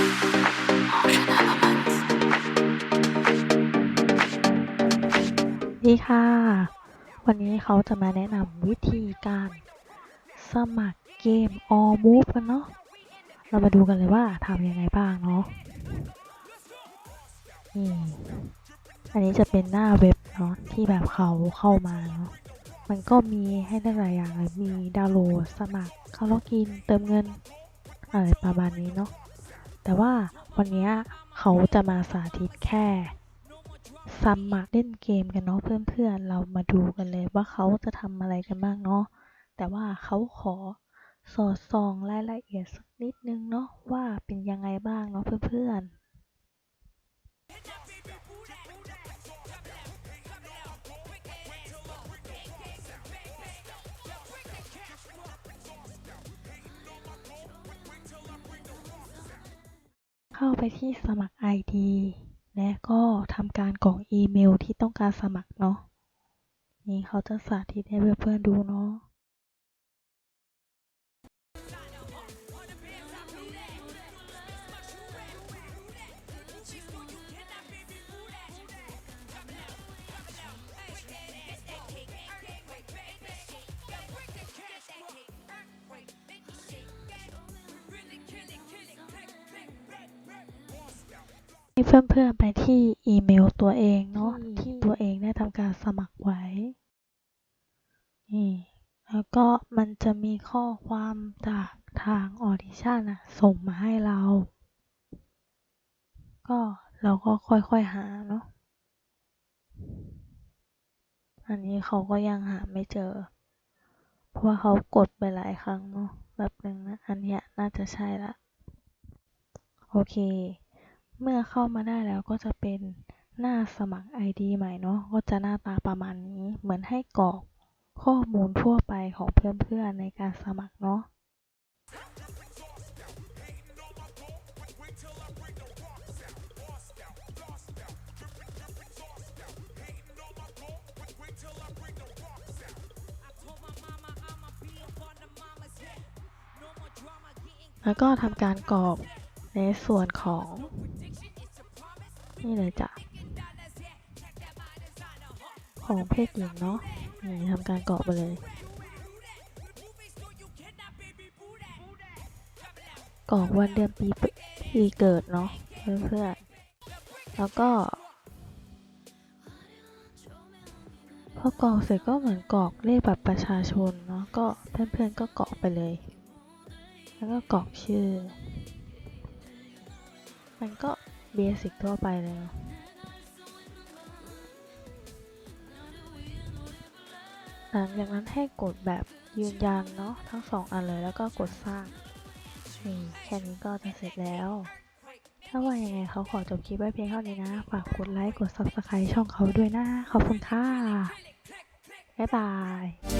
ดีค่ะ วันนี้เขาจะมาแนะนำวิธีการสมัครเกม All Move กันเนาะ เรามาดูกันเลยว่าทำยังไงบ้างเนาะ นี่ อันนี้จะเป็นหน้าเว็บเนาะที่แบบเขาเข้ามาเนาะ มันก็มีให้ได้หลายอย่างเลย มีดาวน์โหลดสมัคร เข้าล็อกอิน เติมเงิน อะไรประมาณนี้เนาะ แต่ว่าวันนี้เขาจะมาสาธิตแค่สมัครเล่นเกมกันเนาะเพื่อนๆ เรามาดูกันเลยว่าเขาจะทำอะไรกันบ้างเนาะแต่ว่าเขาขอสอดส่องรายละเอียดสักนิดนึงเนาะว่าเป็นยังไงบ้างเนาะเพื่อนๆ เข้าไปที่สมัคร ID และก็ทำการกรอกอีเมลที่ต้องการสมัครเนาะนี่เขาจะสาธิตให้เพื่อนๆดูเนาะ เพื่อนๆไปที่อีเมลตัวเองเนาะที่ตัวเองได้ทำการสมัครไว้นี่แล้วก็มันจะมีข้อความจากทางออดิชั่นอะส่งมาให้เรา ก็เราก็ค่อยๆหาเนาะอันนี้เขาก็ยังหาไม่เจอ เพราะว่าเขากดไปหลายครั้งเนาะแบบหนึ่งนะ อันเนี้ยน่าจะใช่ละ โอเค เมื่อเข้ามาได้แล้วก็จะเป็นหน้าสมัคร ID ใหม่เนาะ ก็จะหน้าตาประมาณนี้ เหมือนให้กรอกข้อมูลทั่วไปของเพื่อนๆในการสมัครเนาะแล้วก็ทำการกรอก ในส่วนของ นี่เลยจ้ะ ของเพศหญิงเนาะนี่ทำการเกรอกไปเลย กรอกวันเดือนปีปีเกิดเนาะเพื่อนๆแล้วก็พอกรอกเสร็จก็เหมือนกรอกเลขบัตรประชาชนเนาะก็เพื่อนๆก็กรอกไปเลย แล้วก็กรอกชื่อ มันก็เบสิกทั่วไปเลย หลังจากนั้นให้กดแบบยืนยันเนาะทั้งสองอันเลยแล้วก็กดสร้าง นี่แค่นี้ก็จะเสร็จแล้ว ถ้าว่ายังไงเขาขอจบคลิปไว้เพียงเท่านี้นะ ฝากกดไลค์ กด subscribe ช่องเขาด้วยนะ ขอบคุณค่ะ บ๊ายบาย